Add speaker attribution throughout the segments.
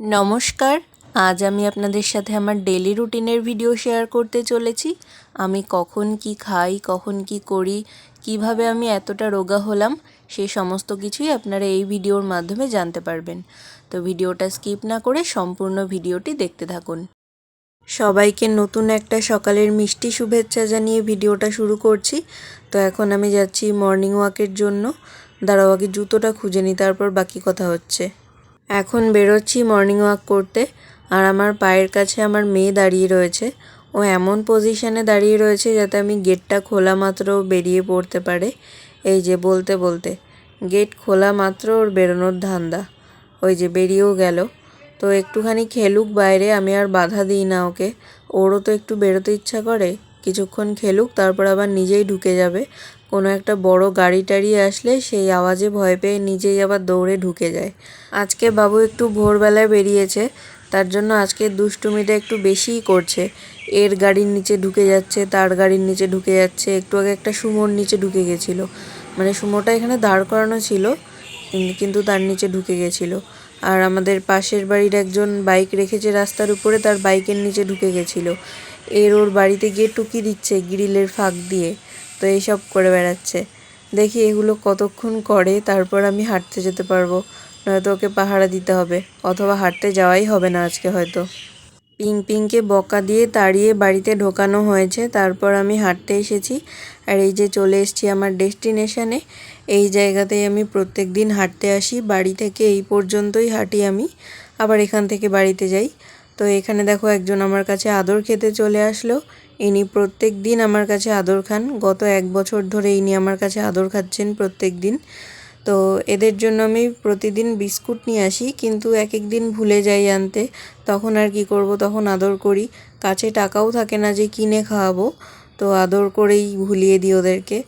Speaker 1: নমস্কার, আজ আমি আপনাদের সাথে আমার ডেলি রুটিনের ভিডিও শেয়ার করতে চলেছি। আমি কখন কি খাই, কখন কি করি, কীভাবে আমি এতটা রোগা হলাম সেই সমস্ত কিছুই আপনারা এই ভিডিওর মাধ্যমে জানতে পারবেন। তো ভিডিওটা স্কিপ না করে সম্পূর্ণ ভিডিওটি দেখতে থাকুন। সবাইকে নতুন একটা সকালের মিষ্টি শুভেচ্ছা জানিয়ে ভিডিওটা শুরু করছি। তো এখন আমি যাচ্ছি মর্নিং ওয়াকের জন্য। দাঁড়াও, আগে জুতোটা খুঁজে নিই, তারপর বাকি কথা হচ্ছে। এখন বেরোচ্ছি মর্নিং ওয়াক করতে, আর আমার পায়ের কাছে আমার মেয়ে দাঁড়িয়ে রয়েছে। ও এমন পজিশানে দাঁড়িয়ে রয়েছে যাতে আমি গেটটা খোলা মাত্র বেরিয়ে পড়তে পারে। এই যে বলতে বলতে গেট খোলা মাত্র ওর বেরোনোর ধান্দা। ওই যে বেরিয়েও গেল। তো একটুখানি খেলুক বাইরে, আমি আর বাধা দিই না ওকে। ওরও তো একটু বেরোতে ইচ্ছা করে। কিছুক্ষণ খেলুক, তারপর আবার নিজেই ঢুকে যাবে। কোনো একটা বড় গাড়ি টাড়ি আসলে সেই আওয়াজে ভয় পেয়ে নিজেই আবার দৌড়ে ঢুকে যায়। আজকে বাবু একটু ভোরবেলায় বেরিয়েছে, তার জন্য আজকে দুষ্টুমিটা একটু বেশিই করছে। এর গাড়ির নিচে ঢুকে যাচ্ছে, তার গাড়ির নিচে ঢুকে যাচ্ছে। একটু আগে একটা সুমোর নিচে ঢুকে গেছিল। মানে সুমোটা এখানে দাঁড় করানো ছিল, কিন্তু তার নিচে ঢুকে গেছিল। আর আমাদের পাশের বাড়ির একজন বাইক রেখেছে রাস্তার উপরে, তার বাইকের নিচে ঢুকে গেছিল। এর ওর বাড়িতে গিয়ে টুকি দিচ্ছে গ্রিলের ফাঁক দিয়ে। তো এইসব করে বেড়াচ্ছে। দেখি এগুলো কতক্ষণ করে, তারপর আমি হাঁটতে যেতে পারব। নয়তো ওকে পাহারা দিতে হবে, অথবা হাঁটতে যাওয়াই হবে না আজকে হয়তো। পিং পিংকে বকা দিয়ে তাড়িয়ে বাড়িতে ঢোকানো হয়েছে। তারপর আমি হাঁটতে এসেছি। আর এই যে চলে এসেছি আমার ডেস্টিনেশানে, এই জায়গাতেই আমি প্রত্যেক দিন হাঁটতে আসি। বাড়ি থেকে এই পর্যন্তই হাঁটি আমি। আবার এখান থেকে বাড়িতে যাই। তো এখানে দেখো একজন আমার কাছে আদর খেতে চলে আসলো। ইনি প্রত্যেক দিন আমার কাছে আদর খান। গত এক বছর ধরে ইনি আমার কাছে আদর খাচ্ছেন প্রত্যেক দিন। তো এদের জন্য আমি প্রতিদিন বিস্কুট নিয়ে আসি, কিন্তু এক এক দিন ভুলে যাই আনতে। তখন আর কি করব? তখন আদর করি। কাছে টাকাও থাকে না যে কিনে খাওয়াবো। তো আদর করেই ভুলিয়ে দিই ওদেরকে।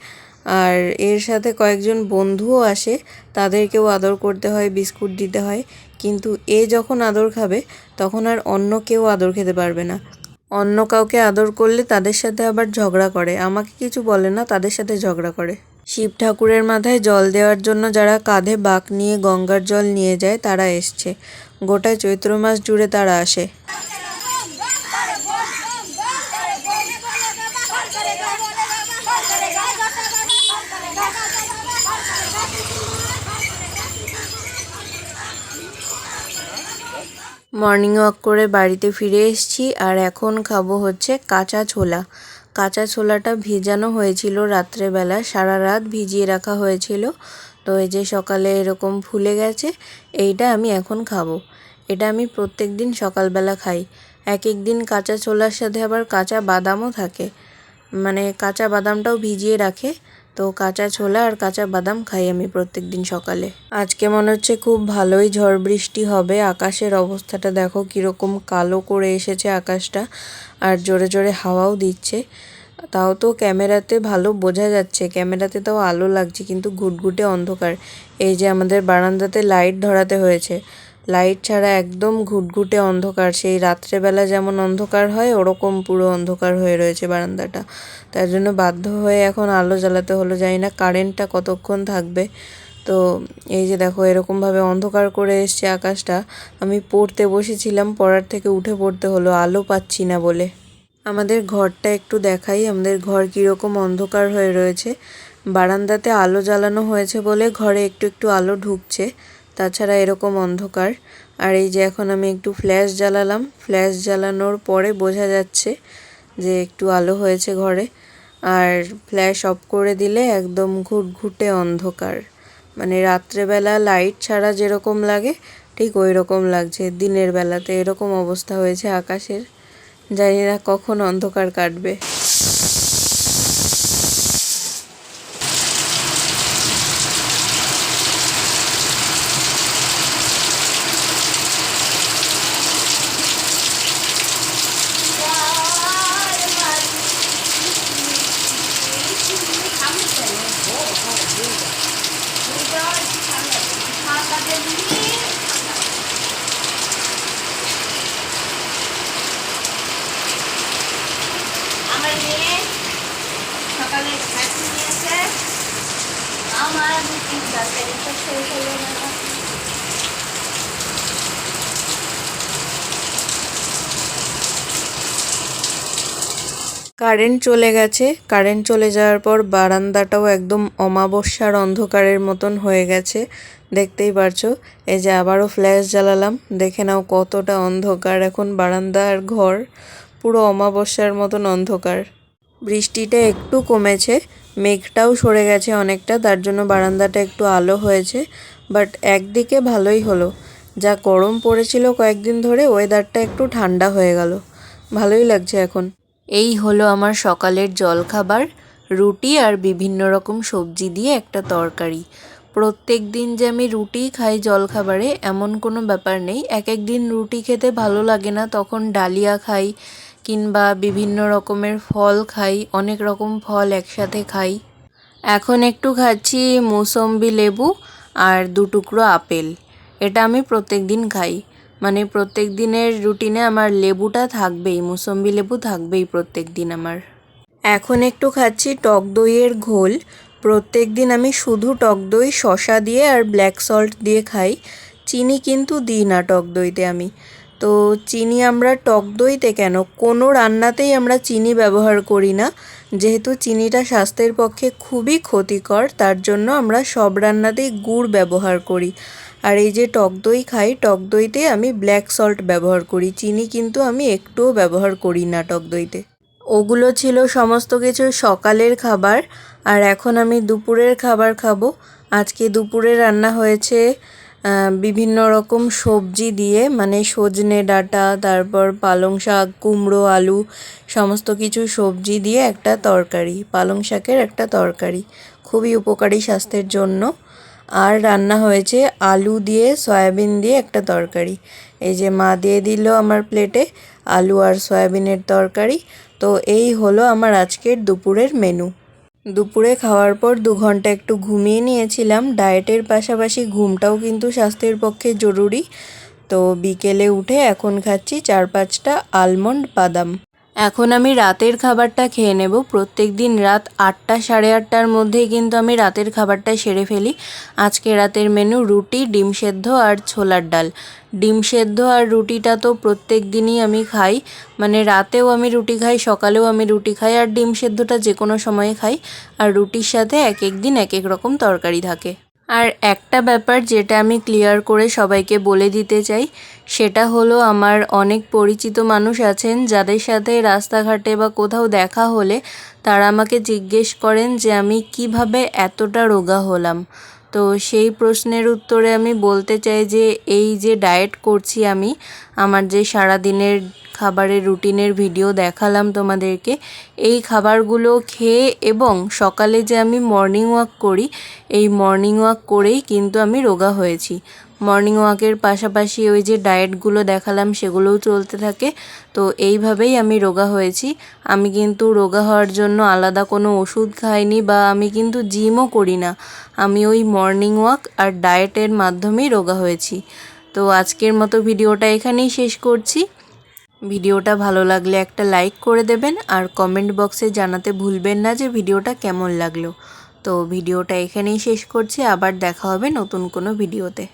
Speaker 1: আর এর সাথে কয়েকজন বন্ধুও আসে। তাদেরকেও আদর করতে হয়, বিস্কুট দিতে হয়। কিন্তু এ যখন আদর খাবে, তখন আর অন্য কেউ আদর খেতে পারবে না। অন্য কাউকে আদর করলে তাদের সাথে আবার ঝগড়া করে। আমাকে কিছু বলে না, তাদের সাথে ঝগড়া করে। শিব ঠাকুরের মাথায় জল দেওয়ার জন্য যারা কাঁধে বাঁক নিয়ে গঙ্গার জল নিয়ে যায়, তারা এসছে। গোটা চৈত্র মাস জুড়ে তারা আসে। মর্নিং ওয়াক করে বাড়িতে ফিরে এসেছি আর এখন খাব হচ্ছে কাঁচা ছোলা। কাঁচা ছোলাটা ভেজানো হয়েছিল রাত্রেবেলা, সারা রাত ভিজিয়ে রাখা হয়েছিল। তো এই যে সকালে এরকম ফুলে গেছে, এইটা আমি এখন খাব। এটা আমি প্রত্যেক দিন সকালবেলা খাই। এক এক দিন কাঁচা ছোলার সাথে আবার কাঁচা বাদামও থাকে। মানে কাঁচা বাদামটাও ভিজিয়ে রাখে। তো কাঁচা ছোলা আর কাঁচা বাদাম খাই আমি প্রত্যেক দিন সকালে। আজকে মনে হচ্ছে খুব ভালোই ঝড় বৃষ্টি হবে। আকাশের অবস্থাটা দেখো কীরকম কালো করে এসেছে আকাশটা আর জোরে জোরে হাওয়াও দিচ্ছে। তাও তো ক্যামেরাতে ভালো বোঝা যাচ্ছে। ক্যামেরাতে তাও আলো লাগছে, কিন্তু ঘুটঘুটে অন্ধকার। এই যে আমাদের বারান্দাতে লাইট ধরাতে হয়েছে। লাইট ছাড়া একদম ঘুটঘুটে অন্ধকার। সেই রাত্রেবেলা যেমন অন্ধকার হয়, ওরকম পুরো অন্ধকার হয়ে রয়েছে বারান্দাটা। তার জন্য বাধ্য হয়ে এখন আলো জ্বালাতে হলো, জানি না কারেন্টটা কতক্ষণ থাকবে। তো এই যে দেখো, এরকমভাবে অন্ধকার করে এসছে আকাশটা। আমি পড়তে বসেছিলাম, পড়ার থেকে উঠে পড়তে হলো, আলো পাচ্ছি না বলে। আমাদের ঘরটা একটু দেখাই, আমাদের ঘর কীরকম অন্ধকার হয়ে রয়েছে। বারান্দাতে আলো জ্বালানো হয়েছে বলে ঘরে একটু একটু আলো ঢুকছে। তাছাড়া এরকম অন্ধকার। আর এই যে এখন আমি একটু ফ্ল্যাশ জ্বালালাম ফ্ল্যাশ জ্বালানোর পরে বোঝা যাচ্ছে যে একটু আলো হয়েছে ঘরে। আর ফ্ল্যাশ অফ করে দিলে একদম ঘুটঘুটে অন্ধকার। মানে রাত্রেবেলা লাইট ছাড়া যেরকম লাগে, ঠিক ওই রকম লাগছে। দিনের বেলাতে এরকম অবস্থা হয়েছে আকাশের। জানি না কখন অন্ধকার কাটবে। কারেন্ট চলে গেছে। কারেন্ট চলে যাওয়ার পর বারান্দাটাও একদম অমাবস্যার অন্ধকারের মতন হয়ে গেছে। দেখতেই পারছ, এই যে আবারও ফ্ল্যাশ জ্বালালাম। দেখে নাও কতটা অন্ধকার এখন বারান্দার ঘর। পুরো অমাবস্যার মতন অন্ধকার। বৃষ্টিটা একটু কমেছে মেঘটাও সরে গেছে অনেকটা, তার জন্য বারান্দাটা একটু আলো হয়েছে বাট একদিকে ভালোই হলো। যা গরম পড়েছিল কয়েকদিন ধরে ওয়েদারটা একটু ঠান্ডা হয়ে গেল। ভালোই লাগছে এখন। এই হলো আমার সকালের জলখাবার। রুটি আর বিভিন্ন রকম সবজি দিয়ে একটা তরকারি। প্রত্যেক দিন যে আমি রুটি খাই জলখাবারে, এমন কোনো ব্যাপার নেই। এক এক দিন রুটি খেতে ভালো লাগে না, তখন ডালিয়া খাই কিংবা বিভিন্ন রকমের ফল খাই, অনেক রকম ফল একসাথে খাই। এখন একটু খাচ্ছি মৌসম্বি লেবু আর দু টুকরো আপেল। এটা আমি প্রত্যেক দিন খাই। মানে প্রত্যেক দিনের রুটিনে আমার লেবুটা থাকবেই, মুসম্বি লেবু থাকবেই প্রত্যেক দিন আমার। এখন একটু খাচ্ছি টক দইয়ের ঘোল। প্রত্যেক দিন আমি শুধু টক দই শশা দিয়ে আর ব্ল্যাক সল্ট দিয়ে খাই। চিনি কিন্তু দিই না টক দইতে আমি। তো চিনি আমরা টক দইতে কেন? কোনো রান্নাতেই আমরা চিনি ব্যবহার করি না। যেহেতু চিনিটা স্বাস্থ্যের পক্ষে খুবই ক্ষতিকর, তার জন্য আমরা সব রান্নাতেই গুড় ব্যবহার করি। আর এই যে টক দই খাই, টক দইতে আমি ব্ল্যাক সল্ট ব্যবহার করি। চিনি কিন্তু আমি একটুও ব্যবহার করি না টক দইতে। ওগুলো ছিল সমস্ত কিছু সকালের খাবার। আর এখন আমি দুপুরের খাবার খাব। আজকে দুপুরে রান্না হয়েছে বিভিন্ন রকম সবজি দিয়ে মানে সজনে ডাঁটা, তারপর পালং শাক, কুমড়ো, আলু, সমস্ত কিছু সবজি দিয়ে একটা তরকারি, পালং শাকের একটা তরকারি। খুবই উপকারী স্বাস্থ্যের জন্য। আর রান্না হয়েছে আলু দিয়ে, সয়াবিন দিয়ে একটা তরকারি। এই যে মা দিয়ে দিল আমার প্লেটে আলু আর সয়াবিনের তরকারি। তো এই হলো আমার আজকের দুপুরের মেনু। দুপুরে খাওয়ার পর দু ঘণ্টা একটু ঘুমিয়ে নিয়েছিলাম। ডায়েটের পাশাপাশি ঘুমটাও কিন্তু স্বাস্থ্যের পক্ষে জরুরি। তো বিকেলে উঠে এখন খাচ্ছি চার পাঁচটা আলমন্ড বাদাম। এখন আমি রাতের খাবারটা খেয়ে নেব। প্রত্যেক দিন রাত আটটা সাড়ে আটটার মধ্যেই কিন্তু আমি রাতের খাবারটা সেরে ফেলি। আজকে রাতের মেনু রুটি, ডিম সেদ্ধ আর ছোলার ডাল। ডিম সেদ্ধ আর রুটিটা তো প্রত্যেক দিনই আমি খাই। মানে রাতেও আমি রুটি খাই, সকালেও আমি রুটি খাই আর ডিম সেদ্ধটা যে কোনো সময়ে খাই। আর রুটির সাথে এক এক দিন এক এক রকম তরকারি থাকে। আর একটা ব্যাপার যেটা আমি ক্লিয়ার করে সবাইকে বলে দিতে চাই, সেটা হলো আমার অনেক পরিচিত মানুষ আছেন, যাদের সাথে রাস্তাঘাটে বা কোথাও দেখা হলে তারা আমাকে জিজ্ঞেস করেন যে আমি কীভাবে এতটা রোগা হলাম। তো সেই প্রশ্নের উত্তরে আমি বলতে চাই যে এই যে ডায়েট করছি আমি, আমার যে সারাদিনের খাবারের রুটিনের ভিডিও দেখালাম তোমাদেরকে, এই খাবারগুলো খেয়ে এবং সকালে যে আমি মর্নিং ওয়াক করি এই মর্নিং ওয়াক করেই কিন্তু আমি রোগা হয়েছি। মর্নিং ওয়াকের পাশাপাশি ওই যে ডায়েটগুলো দেখালাম সেগুলোও চলতে থাকে। তো এইভাবেই আমি রোগা হয়েছি। আমি কিন্তু রোগা হওয়ার জন্য আলাদা কোনো ওষুধ খাইনি বা আমি কিন্তু জিমও করি না। আমি ওই মর্নিং ওয়াক আর ডায়েটের মাধ্যমেই রোগা হয়েছি। তো আজকের মতো ভিডিওটা এখানেই শেষ করছি। ভিডিওটা ভালো লাগলে একটা লাইক করে দেবেন আর কমেন্ট বক্সে জানাতে ভুলবেন না যে ভিডিওটা কেমন লাগল। তো ভিডিওটা এখানেই শেষ করছি আবার দেখা হবে নতুন কোনো ভিডিওতে।